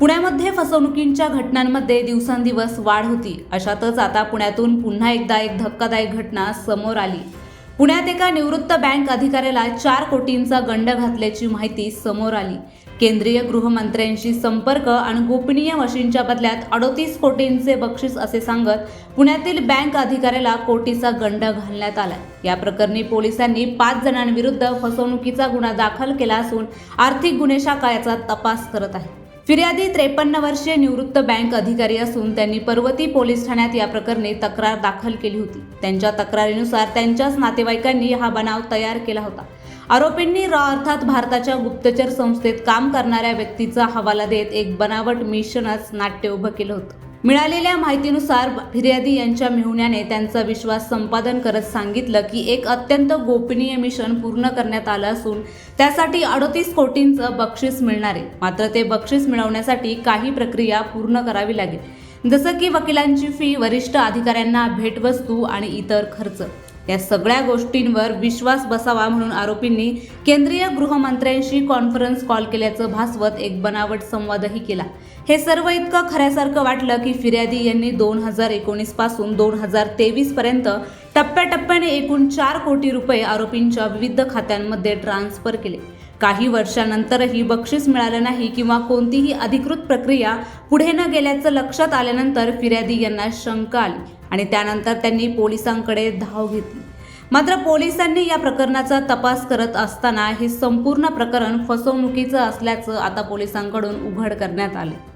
पुण्यामध्ये फसवणुकींच्या घटनांमध्ये दिवसेंदिवस वाढ होती. अशातच आता पुण्यातून पुन्हा एकदा एक धक्कादायक घटना समोर आली. पुण्यात एका निवृत्त बँक अधिकाऱ्याला चार कोटींचा गंड घातल्याची माहिती समोर आली. केंद्रीय गृहमंत्र्यांशी संपर्क आणि गोपनीय मशीनच्या बदल्यात अडोतीस कोटींचे बक्षीस असे सांगत पुण्यातील बँक अधिकाऱ्याला कोटीचा गंड घालण्यात आला. या प्रकरणी पोलिसांनी पाच जणांविरुद्ध फसवणुकीचा गुन्हा दाखल केला असून आर्थिक गुन्हे शाखा याचा तपास करत आहे. फिर्यादी त्रेपन्न वर्षीय निवृत्त बँक अधिकारी असून त्यांनी पर्वती पोलीस ठाण्यात या प्रकरणी तक्रार दाखल केली होती. त्यांच्या तक्रारीनुसार त्यांच्याच नातेवाईकांनी हा बनाव तयार केला होता. आरोपींनी रॉ अर्थात भारताच्या गुप्तचर संस्थेत काम करणाऱ्या व्यक्तीचा हवाला देत एक बनावट मिशनच नाट्य उभं केलं होतं. मिळालेल्या माहितीनुसार फिर्यादी यांच्या मेहुण्याने त्यांचा विश्वास संपादन करत सांगितलं की एक अत्यंत गोपनीय मिशन पूर्ण करण्यात आलं असून त्यासाठी अडतीस कोटींचं बक्षीस मिळणार आहे. मात्र ते बक्षीस मिळवण्यासाठी काही प्रक्रिया पूर्ण करावी लागेल. जसं की वकिलांची फी वरिष्ठ अधिकाऱ्यांना भेटवस्तू आणि इतर खर्च. या सगळ्या गोष्टींवर विश्वास बसावा म्हणून आरोपींनी केंद्रीय गृहमंत्र्यांशी कॉन्फरन्स कॉल केल्याचं भासवत एक बनावट संवादही केला. हे सर्व इतकं खऱ्यासारखं वाटलं की फिर्यादी यांनी दोन हजार एकोणीसपासून दोन हजार तेवीस पर्यंत टप्प्याटप्प्याने एकूण चार कोटी रुपये आरोपींच्या विविध खात्यांमध्ये ट्रान्स्फर केले. काही वर्षानंतरही बक्षीस मिळालं नाही किंवा कोणतीही अधिकृत प्रक्रिया पुढे न गेल्याचं लक्षात आल्यानंतर फिर्यादी यांना शंका आली. आणि त्यानंतर त्यांनी पोलिसांकडे धाव घेतली. मात्र पोलिसांनी या प्रकरणाचा तपास करत असताना हे संपूर्ण प्रकरण फसवणुकीचं असल्याचं आता पोलिसांकडून उघड करण्यात आले.